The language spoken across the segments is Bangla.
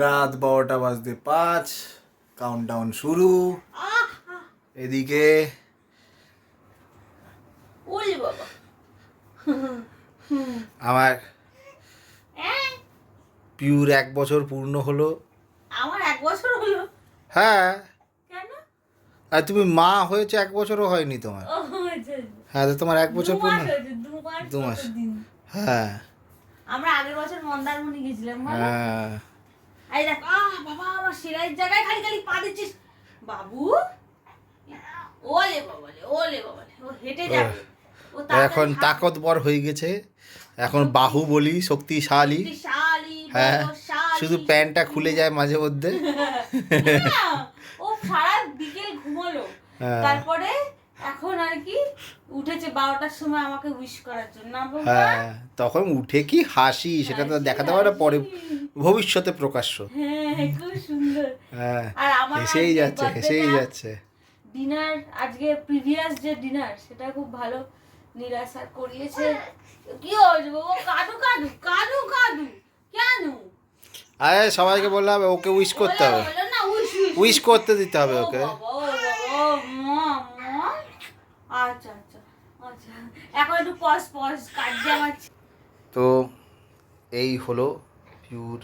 রাত বারোটা বাজতে পাঁচ কাউন্টডাউন শুরু। এদিকে আমার হ্যাঁ? পিউর এক বছর পূর্ণ হলো। আমার এক বছর হলো? হ্যাঁ। আর তুমি মা হয়েছে এক বছরও হয়নি তোমার। আচ্ছা, আচ্ছা। হ্যাঁ তো তোমার এক বছর পূর্ণ। দু মাস? হ্যাঁ। আমরা আগের বছর মন্দারমণি গেছিলাম হ্যাঁ। এই দেখ। আহ বাবা আমার জায়গায় খালি খালি পা দিচ্ছিস। বাবু? ওলে বাবালে ওলে বাবালে ও হেঁটে যাবে এখন তাকতবর হয়ে গেছে। এখন বাহুবলী শক্তিশালী। হ্যাঁ শুধু প্যান্টটা খুলে যায় মাঝে মধ্যে। ও সারা বিকেল ঘুমোলো। হ্যাঁ। তারপরে এখন আর কি উঠেছে বারোটার সময় আমাকে উইশ করার জন্য হ্যাঁ তখন উঠে কি হাসি সেটা তো দেখাতে পারে পরে ভবিষ্যতে প্রকাশ্য। হ্যাঁ খুব সুন্দর। হ্যাঁ হেসেই যাচ্ছে হেসেই যাচ্ছে। ডিনার আজকে প্রিভিয়াস যে ডিনার সেটা খুব ভালো স্যার করিয়েছে। কি হয়েছে বাবা কাদু কাদু কাদু কাদু। কেন? আরে সবাইকে বললাম ওকে উইশ করতে হবে। উইশ করতে দিতে হবে ওকে। আচ্ছা আচ্ছা আচ্ছা। এখন একটু পজ পজ কাটছে আমার তো এই হলো পিউর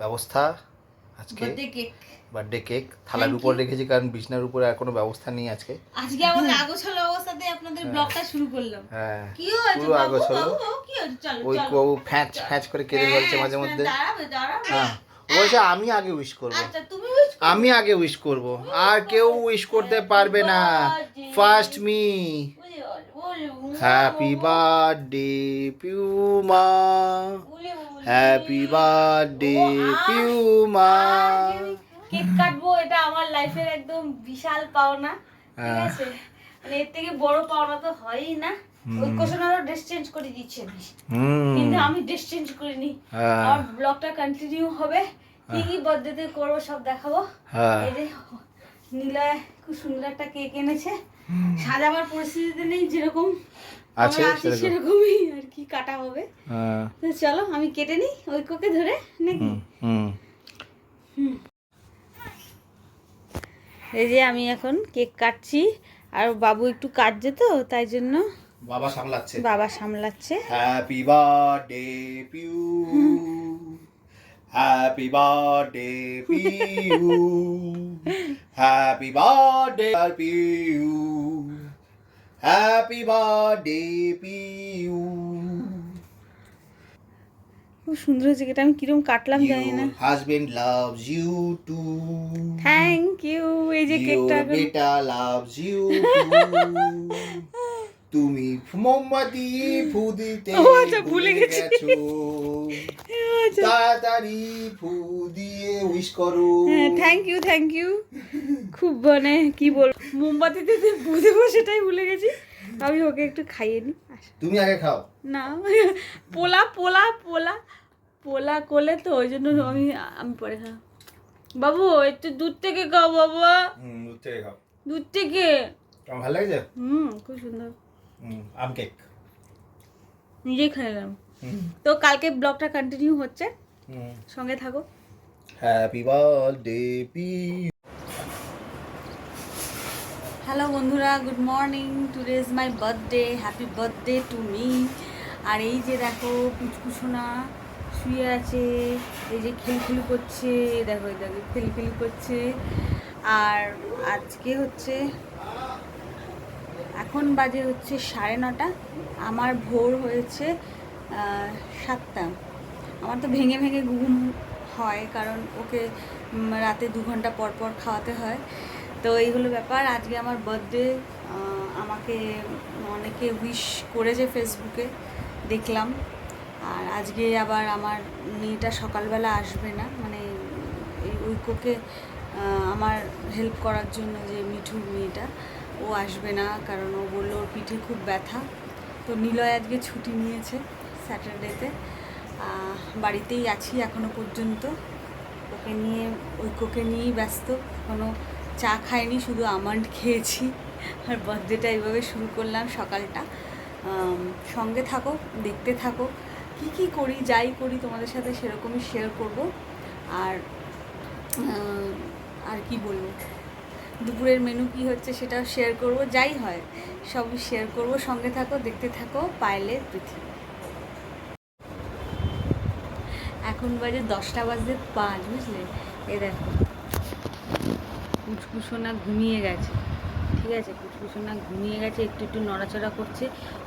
ব্যবস্থা। আজকে বার্থডে কেক থালার উপর রেখেছি কারণ বিছনার উপরে আর কোনো ব্যবস্থা নেই আজকে। আজকে আমার আগোছালো অবস্থাতে আপনাদের ব্লগটা শুরু করলাম। হ্যাঁ কি হয়েছে পুরো আগোছালো। ওই ফ্যাঁচ ফ্যাঁচ করে কেঁদে বলছে মাঝে হ্যাঁ, মধ্যে। দাঁড়াবে দাঁড়াবে। হ্যাঁ। বলছে আমি আগে উইশ করব। আচ্ছা আমি আগে উইশ করব। আর কেউ উইশ করতে পারবে না। First me happy birthday Piuma happy birthday Piuma cake কাটবো এটা আমার লাইফের একদম বিশাল পাওনা। ঠিক হ্যাঁ। আছে? মানে এর থেকে বড় পাওনা তো হয়ই না। ওই ড্রেস চেঞ্জ করে দিচ্ছে আমি। কিন্তু আমি ড্রেস চেঞ্জ করিনি। হ্যাঁ। আমার ব্লগটা কন্টিনিউ হবে। কি কি বার্থডেতে করব সব দেখাবো। হ্যাঁ। এই যে নীলয় খুব সুন্দর একটা কেক এনেছে। সাজাবার পরিস্থিতিতে নেই যেরকম আছে। সেরকমই আর কি কাটা হবে। হ্যাঁ। তো চলো আমি কেটে নিই ওই কোকে ধরে নাকি? হুম হুম। এই যে আমি এখন কেক কাটছি আর বাবু একটু কাটছে তো তাই জন্য বাবা সামলাচ্ছে। বাবা সামলাচ্ছে। Happy birthday Piu happy birthday Piu happy birthday Piu happy birthday Piu খুব সুন্দর হয়েছে এটা আমি কিরম কাটলাম জানি না। Your husband loves you thank you এই যে কেকটা beta loves you too. তুমি মোমবাতি ফু দিতে আচ্ছা, ভুলে গেছি। আচ্ছা। তাড়াতাড়ি ফু দিয়ে উইশ করো। থ্যাংক ইউ থ্যাংক ইউ খুব মানে কি বল মোমবাতিতে যে বুঝব সেটাই ভুলে গেছি। আমি ওকে একটু খাইয়ে আস। তুমি আগে খাও। না পোলা পোলা পোলা পোলা কোলে তো ওই জন্য আমি আমি পরে খাও বাবু একটু দুধ থেকে খাও বাবা। হুম দুধ থেকে খাও। দুধ থেকে? ভালো লাগছে? হুম খুব সুন্দর। আম কেক নিজেই খাইলাম হুম। তো কালকে ব্লগটা কন্টিনিউ হচ্ছে। সঙ্গে থাকো। হ্যাপি বার্থডে পি হ্যালো বন্ধুরা good morning today is my birthday happy birthday to me আর এই যে দেখো পুচকুসোনা শুয়ে আছে এই যে খেলখেলি করছে দেখো দেখো খেলখেলি করছে। আর আজকে হচ্ছে এখন বাজে হচ্ছে সাড়ে নটা। আমার ভোর হয়েছে সাতটা। আমার তো ভেঙে ভেঙে ঘুম হয় কারণ ওকে রাতে দু ঘণ্টা পর পর খাওয়াতে হয়। তো এই হলো ব্যাপার। আজকে আমার বার্থডে আমাকে অনেকে উইশ করেছে ফেসবুকে দেখলাম। আর আজকে আবার আমার মেয়েটা সকালবেলা আসবে না। মানে এই ঐক্যকে আমার হেল্প করার জন্য যে মিঠু মেয়েটা। ও আসবে না, কারণ ও বলল ওর পিঠে খুব ব্যথা। তো নিলয় আজকে ছুটি নিয়েছে স্যাটারডেতে। বাড়িতেই আছি এখনও পর্যন্ত। ওকে নিয়ে, ঐক্যকে নিয়েই ব্যস্ত। কোনো চা খাইনি, শুধু আমন্ড খেয়েছি। আর বার্থডেটা এইভাবে শুরু করলাম সকালটা। সঙ্গে থাকো, দেখতে থাকো। কি কি করি, যাই করি, তোমাদের সাথে সেরকমই শেয়ার করব। আর আর কি বলব? দুপুরের মেনু কি হচ্ছে সেটাও শেয়ার করব, যাই হয়, সবই শেয়ার করব, সঙ্গে থাকো, দেখতে থাকো পায়েলের পৃথিবী। এখন বাজে দশটা বাজে পাঁচ, বুঝলে? এ দেখো, কুচকুচোনা ঘুমিয়ে গেছে। ঠিক আছে, কুচকুচোনা ঘুমিয়ে গেছে, একটু একটু নড়াচড়া করছে।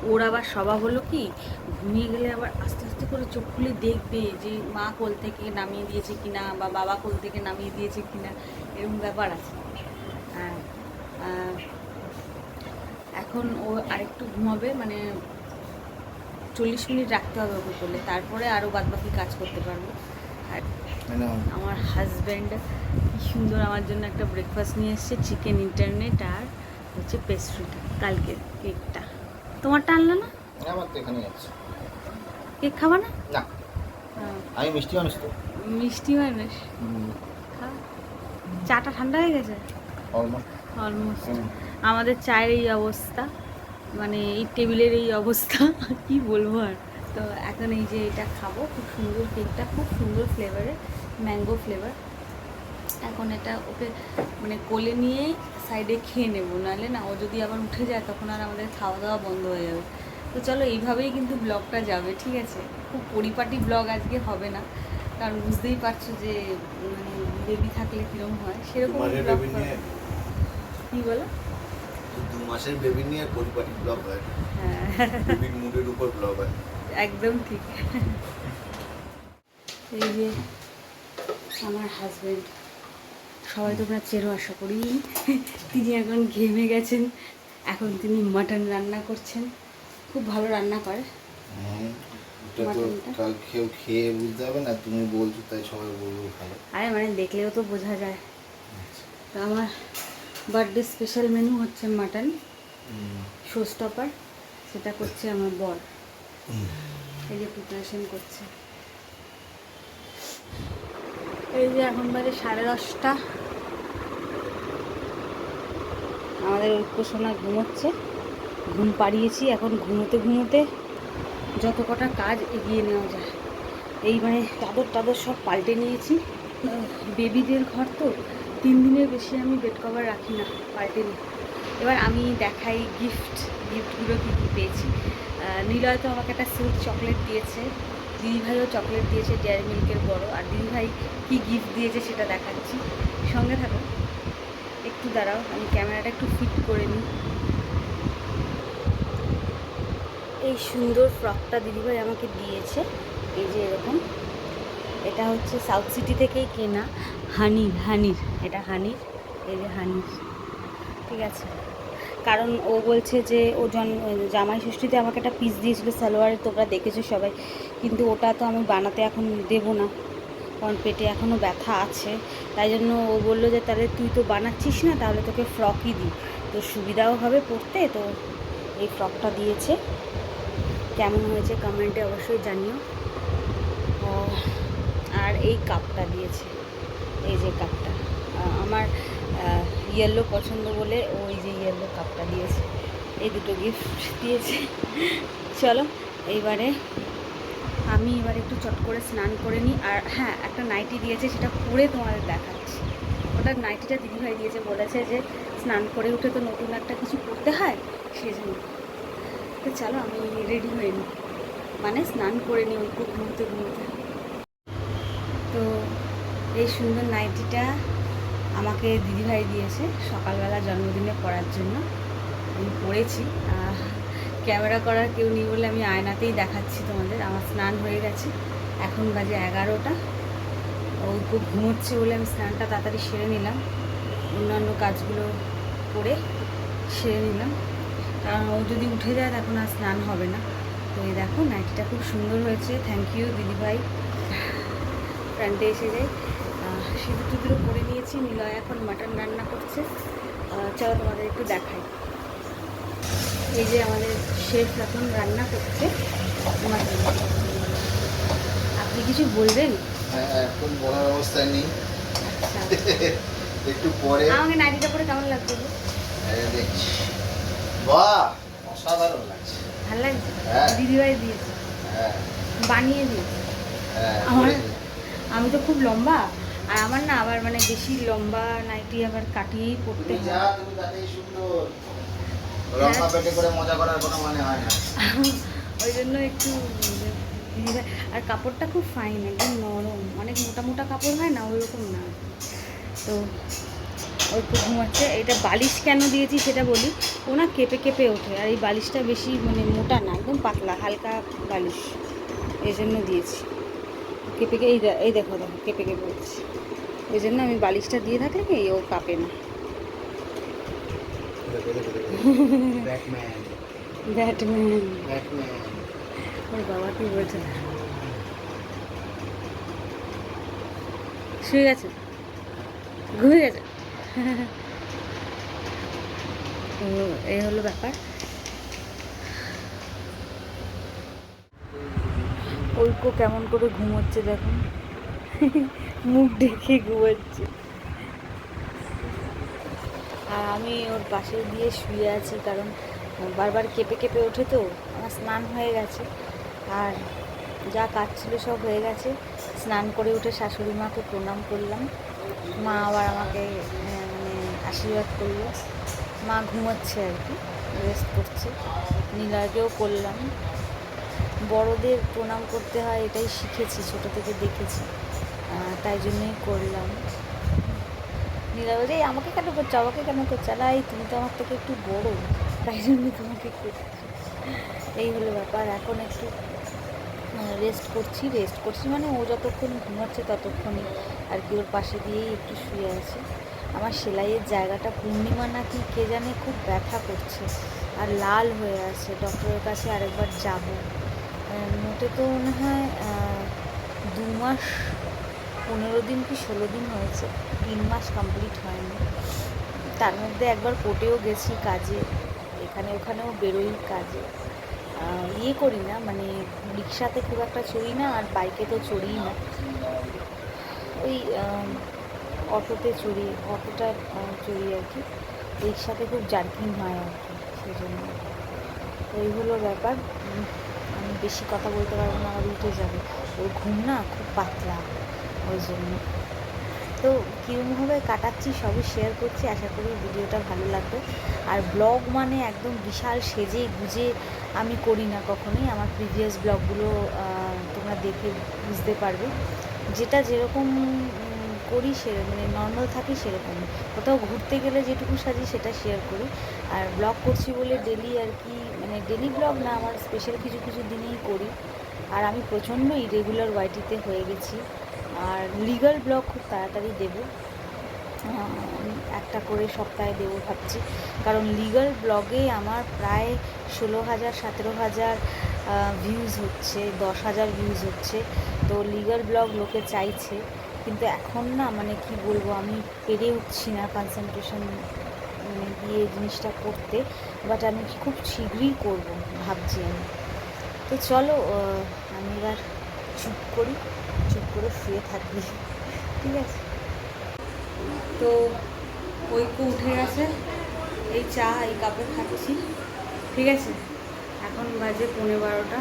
ওর আবার স্বভাব হলো কি? ঘুমিয়ে গেলে আবার আস্তে আস্তে করে চোখ খুলে দেখবে যে মা কোল থেকে নামিয়ে দিয়েছে কিনা বা বাবা কোল থেকে নামিয়ে দিয়েছে কিনা, এরকম ব্যাপার আছে। এখন ও আরেকটু ঘুমাবে মানে চল্লিশ মিনিট রাখতে হবে ওকে করলে তারপরে আরও বাদবাকি কাজ করতে পারব। আর আমার হাজব্যান্ড কি সুন্দর আমার জন্য একটা ব্রেকফাস্ট নিয়ে এসেছে চিকেন ইন্টারনেট আর হচ্ছে পেস্ট্রিটা কালকে কেকটা তোমারটা আনলো না? আমার তো এখানে আছে। কেক খাবা না? না। হ্যাঁ, আমি মিষ্টি মানুষ তো। মিষ্টি মানুষ? চাটা ঠান্ডা হয়ে গেছে? অলমোস্ট অলমোস্ট আমাদের চায়ের এই অবস্থা মানে এই টেবিলের এই অবস্থা কি বলব আর। তো এখন এই যে এটা খাব খুব সুন্দর কেকটা খুব সুন্দর ফ্লেভারের ম্যাঙ্গো ফ্লেভার এখন এটা ওকে মানে কোলে নিয়ে সাইডে খেয়ে নেব নাহলে না ও যদি আবার উঠে যায় তখন আর আমাদের খাওয়া দাওয়া বন্ধ হয়ে যাবে। তো চলো এইভাবেই কিন্তু ব্লগটা যাবে ঠিক আছে? খুব পরিপাটি ব্লগ আজকে হবে না কারণ বুঝতেই পারছ যে মানে বেবি থাকলে কীরকম হয় সেরকম ব্লগ কী বলো? দু মাসের বেবি নিয়ে পরিপাটি ব্লগ হয়। হ্যাঁ। বেবির মুডের উপর ব্লগ হয়। একদম ঠিক। এই যে আমার হাজবেন্ড সবাই তোমরা চেরো আশা করি। তিনি এখন ঘেমে গেছেন। এখন তিনি মাটন রান্না করছেন। খুব ভালো রান্না করে? কাল কেউ খেয়ে বুঝতে হবে না তুমি বলছো তাই সবাই বলব ভালো। আরে মানে দেখলেও তো বোঝা যায়। তো আমার বার্থডে স্পেশাল মেনু হচ্ছে মাটন শো স্টপার সেটা করছে আমার বর। এই যে প্রিপারেশন করছে। এই যে এখন বাজে সাড়ে দশটা। আমাদের ঐক্যসোনা ঘুমোচ্ছে। ঘুম পাড়িয়েছি এখন ঘুমোতে ঘুমোতে যত কটা কাজ এগিয়ে নেওয়া যায়। এই মানে চাদর টাদর সব পাল্টে নিয়েছি। বেবিদের ঘর তো। তিন দিনের বেশি আমি বেড কভার রাখি না, পাল্টে নিই। এবার আমি দেখাই গিফট গিফটগুলো কী কী পেয়েছি। নিলয় তো আমাকে একটা সিল্ক চকলেট দিয়েছে, দিদিভাইও চকলেট দিয়েছে ডেয়ারি মিল্কের বড়। আর দিদিভাই কী গিফট দিয়েছে সেটা দেখাচ্ছি। সঙ্গে থাকো। একটু দাঁড়াও, আমি ক্যামেরাটা একটু ফিট করে নিই। এই সুন্দর ফ্রকটা দিদিভাই আমাকে দিয়েছে। এই যে এরকম। এটা হচ্ছে সাউথ সিটি থেকেই কেনা। হানির হানির, এটা হানির, এই যে হানির। ঠিক আছে। কারণ ও বলছে যে, ও জন, জামাই ষষ্ঠীতে আমাকে একটা পিস দিয়েছিলো সালোয়ারের, তোমরা দেখেছ সবাই। কিন্তু ওটা তো আমি বানাতে এখন দেবো না। কারণ পেটে এখনও ব্যথা আছে। তাই জন্য ও বলল যে, তাহলে তুই তো বানাচ্ছিস না, তাহলে তোকে ফ্রকই দিই। তো সুবিধাও হবে পরতে, তো এই ফ্রকটা দিয়েছে। কেমন হয়েছে কমেন্টে অবশ্যই জানিও। আর এই কাপটা দিয়েছে। এই যে কাপটা। আমার ইয়েলো পছন্দ বলে ওই যে ইয়েলো কাপটা দিয়েছে। এই দুটো গিফট দিয়েছে। চলো, এইবারে আমি এবার একটু চট করে স্নান করে নিই। আর হ্যাঁ একটা নাইটি দিয়েছে, সেটা পরে তোমাদের দেখাচ্ছি। ওটা নাইটিটা দিদিভাই দিয়েছে, বলেছে যে স্নান করে উঠে তো নতুন একটা কিছু করতে হয় সেই জন্য তো চলো, আমি রেডি হয়ে নিই। মানে স্নান করে নিই অল্প ঘুমোতে ঘুমোতে। তো এই সুন্দর নাইটিটা আমাকে দিদিভাই দিয়েছে সকালবেলা জন্মদিনে পড়ার জন্য। আমি পড়েছি ক্যামেরা করার কেউ নেই বলে আমি আয়নাতেই দেখাচ্ছি তোমাদের। আমার স্নান হয়ে গেছে। এখন বাজে এগারোটা। ও খুব ঘুমোচ্ছে বলে আমি স্নানটা তাড়াতাড়ি সেরে নিলাম। অন্যান্য কাজগুলো করে সেরে নিলাম। কারণ ও যদি উঠে যায় তখন আর স্নান হবে না। তো এই দেখো, নাইটিটা খুব সুন্দর হয়েছে। থ্যাংক ইউ দিদিভাই। ফ্রন্টে এসে যাই। সিঁদুর টুদুরও করে নিয়েছি। নিলয় এখন মাটন রান্না করছে। চলো তোমাদের একটু দেখাই। এই যে আমাদের শেফ এখন রান্না করছে। মাটন আপনি কিছু বলবেন? হ্যাঁ, এখন বলার অবস্থায় নেই। আচ্ছা। একটু পরে। আমাকে নাইটিটা পরে কেমন লাগছে গো? দেখছি বাহ অসাধারণ লাগছে। ভালো লাগছে? হ্যাঁ। দিদিভাই দিয়েছে। হ্যাঁ। বানিয়ে দিয়েছে। হ্যাঁ আমার-। আমি তো খুব লম্বা আর আমার না আবার মানে বেশি লম্বা নাইটি আবার কাটিয়েই পড়তে হয়। যা তুমি তাতেই সুন্দর। লম্বা পেটে করে মজা করার কোনো মানে হয় না। ওই জন্য একটু আর কাপড়টা খুব ফাইন একদম নরম। অনেক মোটা মোটা কাপড় হয় না ওইরকম না। তো ওই তো ঘুমাচ্ছে এটা বালিশ কেন দিয়েছি সেটা বলি ও না কেঁপে কেঁপে ওঠে আর এই বালিশটা বেশি মানে মোটা না একদম পাতলা হালকা বালিশ। এই জন্য দিয়েছি। কেঁপে এই এই দেখো দেখো কেঁপে কেঁপে উঠছে ওই জন্য আমি বালিশটা দিয়ে থাকলে কি ও কাঁপে না। ওর বাবা কি বলছে? শুয়ে গেছে? ঘুমিয়ে গেছে? এই হলো ব্যাপার। ঐক্য কেমন করে ঘুমোচ্ছে দেখুন মুখ ঢেকে ঘুমোচ্ছে। আর আমি ওর পাশে দিয়ে শুয়ে আছি কারণ বারবার কেঁপে কেঁপে ওঠে তো, আমার স্নান হয়ে গেছে। আর যা কাজ ছিল সব হয়ে গেছে। স্নান করে উঠে শাশুড়ি মাকে প্রণাম করলাম। মা আবার আমাকে মানে আশীর্বাদ করল। মা ঘুমাচ্ছে আর কি রেস্ট করছে। নীলাকেও করলাম। বড়দের প্রণাম করতে হয়, এটাই শিখেছি, ছোটো থেকে দেখেছি। তাই জন্যই করলাম। নীলা বলছে আমাকে কেন করছ? আমাকে কেন করছ? এই তুমি তো আমার থেকে একটু বড়। তাই জন্য তোমাকে করছি। এই হলো ব্যাপার। এখন একটু রেস্ট করছি। রেস্ট করছি মানে ও যতক্ষণ ঘুমাচ্ছে ততক্ষণই। আর কি, ওর পাশে দিয়েই একটু শুয়ে আছে। আমার সেলাইয়ের জায়গাটা পূর্ণিমা নাকি কে জানে খুব ব্যথা করছে। আর লাল হয়ে আছে। ডক্টরের কাছে আরেকবার যাব। মোটে তো মনে হয় দু মাস, পনেরো দিন কি ষোলো দিন হয়েছে, তিন মাস কমপ্লিট হয়নি। তার মধ্যে একবার কোর্টেও গেছি কাজে, এখানে ওখানেও বেরোই কাজে। ইয়ে করি না মানে রিক্সাতে খুব একটা চড়ি না, আর বাইকে তো চড়ি না। ওই অটোতে চড়ি, অটোটা চড়ি আর কি। রিক্সাতে খুব জার্কিং হয় আর কি, সেই জন্য। ওই হলো ব্যাপার। বেশি কথা বলতে পারব না আমার উঠে যাবে। ওর ঘুম না খুব পাতলা ওই জন্য। তো কীরকমভাবে কাটাচ্ছি সবই শেয়ার করছি, আশা করি ভিডিওটা ভালো লাগবে। আর ব্লগ মানে একদম বিশাল সেজে গুজে আমি করি না কখনোই। আমার প্রিভিয়াস ব্লগগুলো তোমরা দেখে বুঝতে পারবে। যেটা যেরকম করি সে মানে নর্মাল থাকি সেরকম। কোথাও ঘুরতে গেলে যেটুকু সাজি সেটা শেয়ার করি। আর ব্লগ করছি বলে ডেলি আর কি ডেলি ব্লগ না, আমার স্পেশাল কিছু কিছু দিনেই করি। আর আমি প্রচণ্ড ইরেগুলার ওয়াইটিতে হয়ে গেছি। আর লিগাল ব্লগ খুব তাড়াতাড়ি দেবো। একটা করে সপ্তাহে দেবো ভাবছি। কারণ লিগাল ব্লগে আমার প্রায় ষোলো হাজার, সতেরো হাজার ভিউজ হচ্ছে, দশ হাজার ভিউজ হচ্ছে। তো লিগাল ব্লগ লোকে চাইছে। কিন্তু এখন না মানে কি বলব, আমি পেরে উঠছি না কনসেন্ট্রেশন মানে দিয়ে জিনিসটা করতে বাট আমি খুব শীঘ্রই করব, ভাবছি আমি। তো চলো আমি এবার চুপ করি, চুপ করে শুয়ে থাকি, ঠিক আছে? তো ঐক্য উঠে গেছে, এই চা, এই কাপে খাচ্ছি, ঠিক আছে? এখন বাজে পনেরো বারোটা,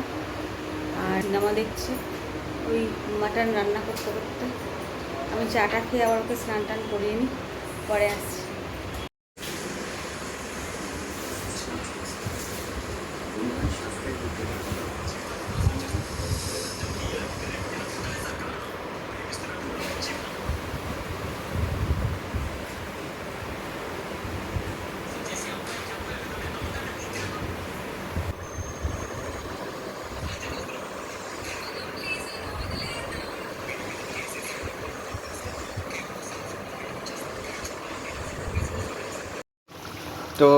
আর সিনেমা দেখছি, ওই মাটন রান্না করতে করতে। আমি চাটা খেয়ে আবার ওকে স্নান টান করিয়ে নিই, পরে আসছি তো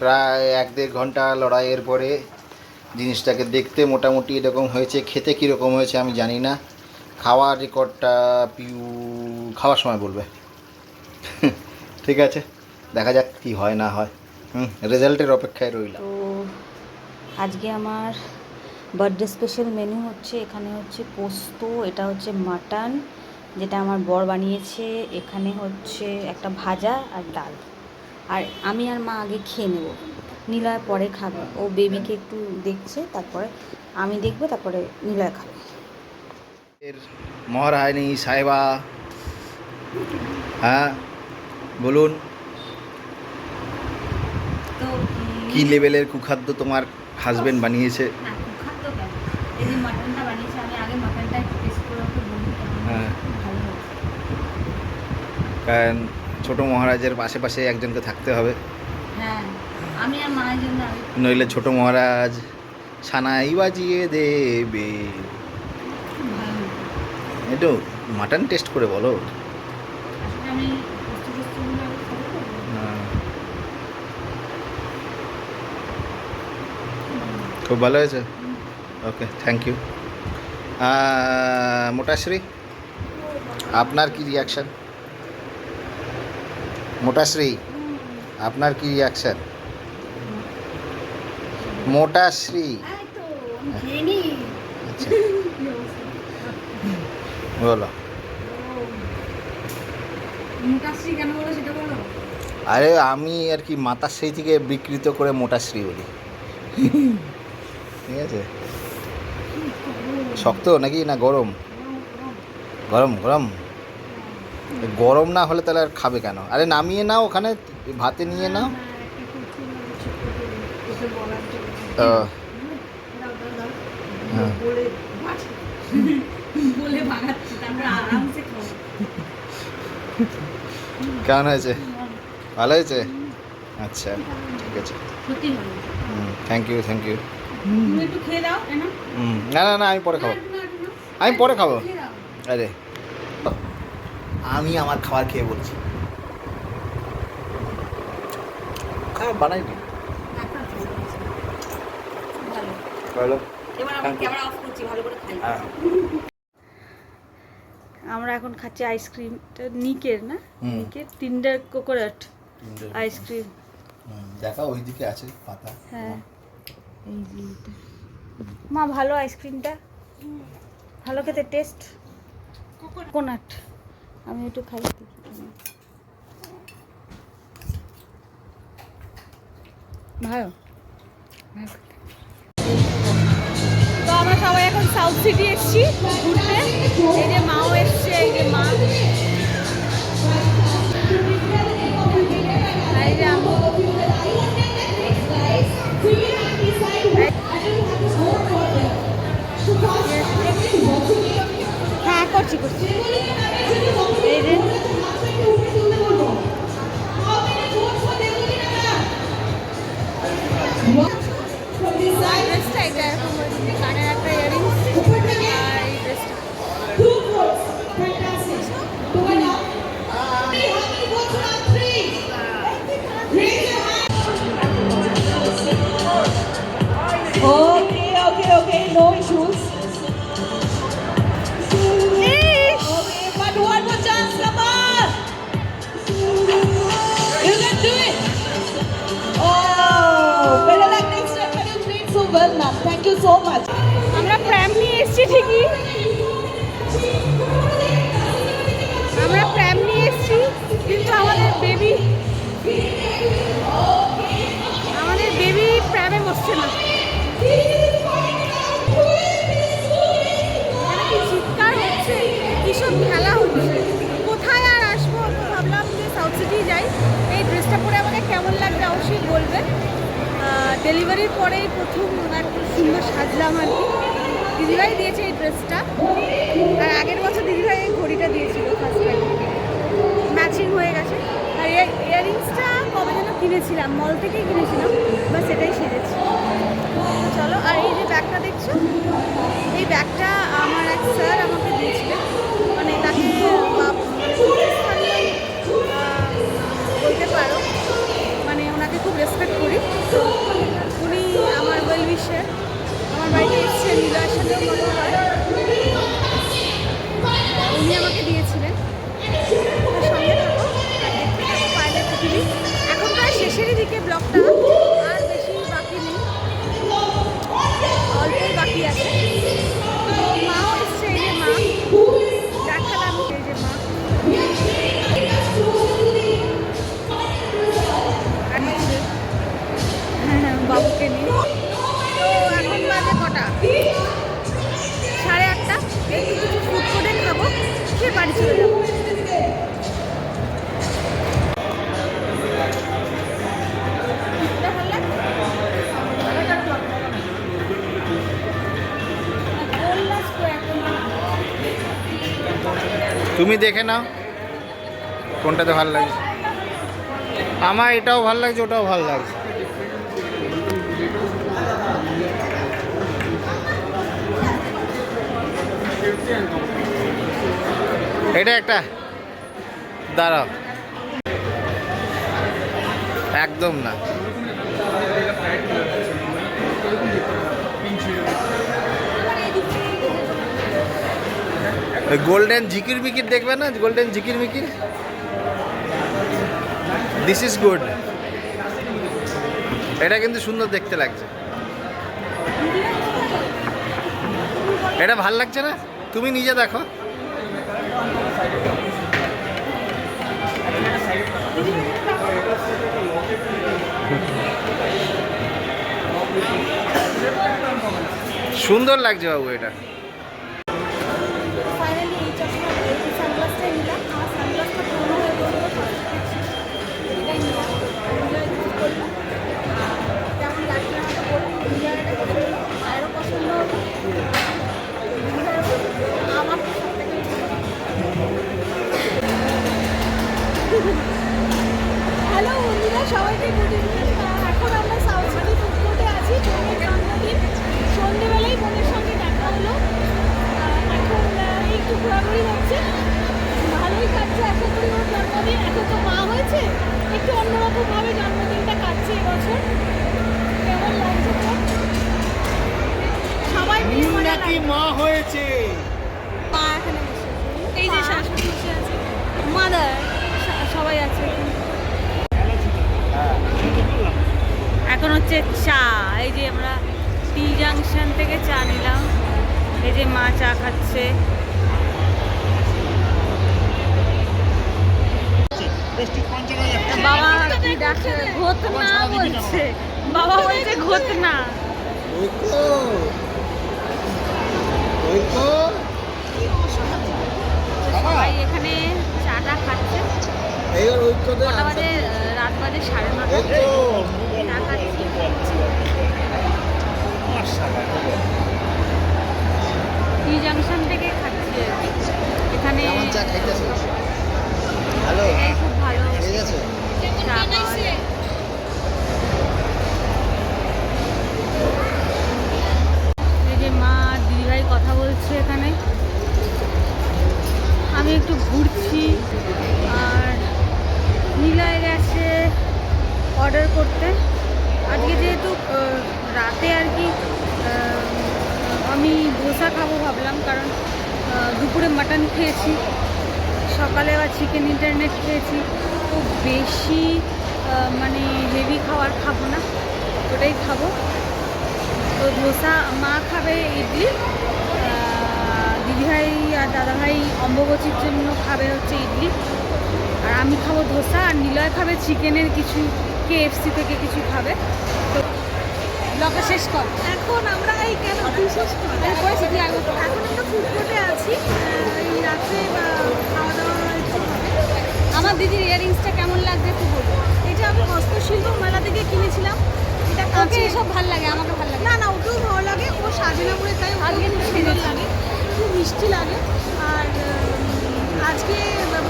প্রায় এক দেড় ঘণ্টা লড়াইয়ের পরে জিনিসটাকে দেখতে মোটামুটি এরকম হয়েছে, খেতে কীরকম হয়েছে আমি জানি না। খাওয়ার রেকর্ডটা পিউ, খাওয়ার সময় বলবে। ঠিক আছে, দেখা যাক কি হয় না হয়। হুম, রেজাল্টের অপেক্ষায় রইলাম। তো আজকে আমার বার্থডে স্পেশাল মেনু হচ্ছে, এখানে হচ্ছে পোস্ত, এটা হচ্ছে মাটন, যেটা আমার বর বানিয়েছে। এখানে হচ্ছে একটা ভাজা আর ডাল। আর আমি আর মা আগে খেয়ে নেব। নীলয় পরে খাবে। ও বেবিকে একটু দেখছে তারপরে আমি দেখব তারপরে নীলয় খাবে। এর মহারানী সাহেবা হ্যাঁ বলুন। তো কি লেভেলের কুখাদ্য তোমার হাজবেন্ড বানিয়েছে? না খাদ্য কেন? এই যে মাটনটা বানিয়েছে হ্যাঁ। কারণ ছোট মহারাজের পাশে পাশে একজনকে থাকতে হবে। হ্যাঁ। আমি আর মায়ের জন্য নইলে ছোট মহারাজ সানাই বাজিয়ে দেবে। একটু মাটন টেস্ট করে বলো। খুব ভালো হয়েছে? ওকে থ্যাংক ইউ মোটাশ্রী আপনার কি রিয়াকশান মোটাশ্রী আপনার কি রিয়াকশন খেয়ে নিই আচ্ছা। বলো। আরে আমি আর কি মাতাশ্রী থেকে বিকৃত করে মোটাশ্রী বলি। ঠিক আছে? শক্ত নাকি না গরম? গরম গরম। গরম না হলে তাহলে আর খাবে কেন? আরে নামিয়ে নাও ওখানে ভাতে নিয়ে নাও ও, হ্যাঁ। বলে বলে ভাগাচ্ছি তারপরে আরামসে খাব কেমন হয়েছে? ভালো হয়েছে? আচ্ছা ঠিক আছে। থ্যাংক ইউ থ্যাংক ইউ না না না, আমি পরে খাব। আমি পরে খাব। আরে, আমি আমার খাবার খেয়ে বলছি। খাবার বানাইনি ভালো ভালো এবার আমি ক্যামেরা অফ করছি ভালো করে খাই হ্যাঁ। আমরা এখন খাচ্ছি আইসক্রিম নিকের না? নিকের টিন্ডার কোকোনাট আইসক্রিম দেখা ওইদিকে আছে পাতা। হ্যাঁ। এই যে মা ভালো আইসক্রিমটা ভালো খেতে টেস্ট কোকোনাট আমি একটু খাই। ভালো? ভালো। আমরা সবাই এখন সাউথ সিটি এসেছি ঘুরতে। এই যে মাও এসছে এই যে মা। So much. আমরা নিয়ে এসেছি ঠিকই। আমরা নিয়ে এসেছি, কিন্তু আমাদের বেবি আমাদের বেবি প্র্যামে বসছে না। চিৎকার হচ্ছে? কিসব খেলা হচ্ছে? কোথায় আর আসব? ভাবলাম যে সাউথ সিটি যাই। এই ড্রেসটা পরে আমাকে কেমন লাগবে? অবশ্যই বলবে। ডেলিভারির পরেই প্রথম ওনার সুন্দর সাজলাম আর কি। দিদিভাই দিয়েছে এই ড্রেসটা আর আগের বছর দিদিভাই এই ঘড়িটা দিয়েছিল ফার্স্ট ম্যাচিং হয়ে গেছে। আর ইয়াররিংসটা কবে যেন কিনেছিলাম মল থেকেই কিনেছিলাম বা সেটাই সেজেছি। চলো, আর এই যে ব্যাগটা দেখছ? এই ব্যাগটা আমার এক স্যার আমাকে দিয়েছিলেন মানে তাকে মানে বলতে পারো মানে ওনাকে খুব রেসপেক্ট করি। উনি আমার বল বিশ্বের আমার বাড়িতে এসছেন নিলয়ের সাথে উনি আমাকে দিয়েছিলেন। সঙ্গে থাকো দেখতে এখন প্রায় শেষেরই দিকে ব্লগটা, আর বেশি বাকি নেই। অল্পই বাকি আছে। বাবুকে নিয়ে। তো এখন বাজে কটা? সাড়ে আটটা। কিছু খাব, খেয়ে বাড়ি চলে যাব। তুমি দেখে নাও, কোনটাতে ভালো লাগছে। আমার এটাও ভালো লাগছে, ওটাও ভালো লাগছে। এটা একটা। দাঁড়াও। একদম না। গোল্ডেন জিকির মিকির দেখবে না? গোল্ডেন জিকির মিকির? দিস ইজ গুড এটা কিন্তু সুন্দর দেখতে লাগছে। এটা ভালো লাগছে না? তুমি নিজে দেখো। সুন্দর লাগছে বাবু এটা। জাংশন থেকে চা নিলাম। এই যে মা চা খাচ্ছে। বাবা রাত বাজে সাড়ে নটা। খাচ্ছি। টি জাংশন থেকে খাচ্ছি আর কি। এখানে হ্যালো এই খুব ভালো। ঠিক আছে চা পাওয়া যে মা আর দিদিভাই কথা বলছে এখানে। আমি একটু ঘুরছি আর নীলায় গেছে অর্ডার করতে। আজকে যেহেতু রাতে আর কি আমি ধোসা খাব ভাবলাম কারণ দুপুরে মাটন খেয়েছি, সকালে আবার চিকেন ইন্টারনেট খেয়েছি। তো বেশি মানে হেভি খাবার খাব না, ওটাই খাব। তো ধোসা মা খাবে ইডলি দিদিভাই আর দাদাভাই অম্বুবচির জন্য খাবে হচ্ছে ইডলি। আর আমি খাব ধোসা আর নিলয় খাবে চিকেনের কিছু কেএফসি থেকে কিছু খাবে। ব্লগটা শেষ কর। এখন আমরা এই কেন শেষ কর করেছি তুই আগে এখন আমরা ফুড কোর্টে আছি। এই রাত্রে খাওয়া দাওয়া আমার দিদির ইয়ারিংসটা কেমন লাগবে তুই বলব এটা আমি হস্তশিল্প মেলা থেকে কিনেছিলাম। এটা কাছে এসব ভালো লাগে আমাকে ভালো লাগে। না না ওকেও ভালো লাগে। ও সাজে না পড়ে তাই আজকে সুন্দর লাগে। খুব মিষ্টি লাগে। আর আজকে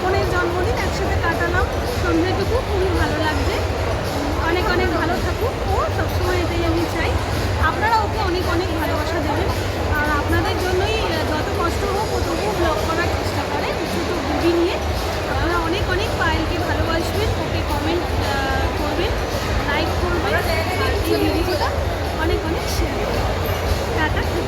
বোনের জন্মদিন একসাথে কাটালাম। সন্ধ্যাটুকু খুবই ভালো লাগছে অনেক অনেক ভালো থাকুক ও সবসময় এটাই আমি চাই। আপনারা ওকে অনেক অনেক ভালোবাসা দেবেন। আর আপনাদের জন্যই যত কষ্ট হোক ও তবুও ব্লগ করার চেষ্টা করে ছোটো বুঝি নিয়ে। আপনারা অনেক অনেক পায়েলকে ভালোবাসবেন, ওকে কমেন্ট করবেন লাইক করবেন, আর এই ভিডিওটা অনেক অনেক শেয়ার করবেন। টাটা, খুব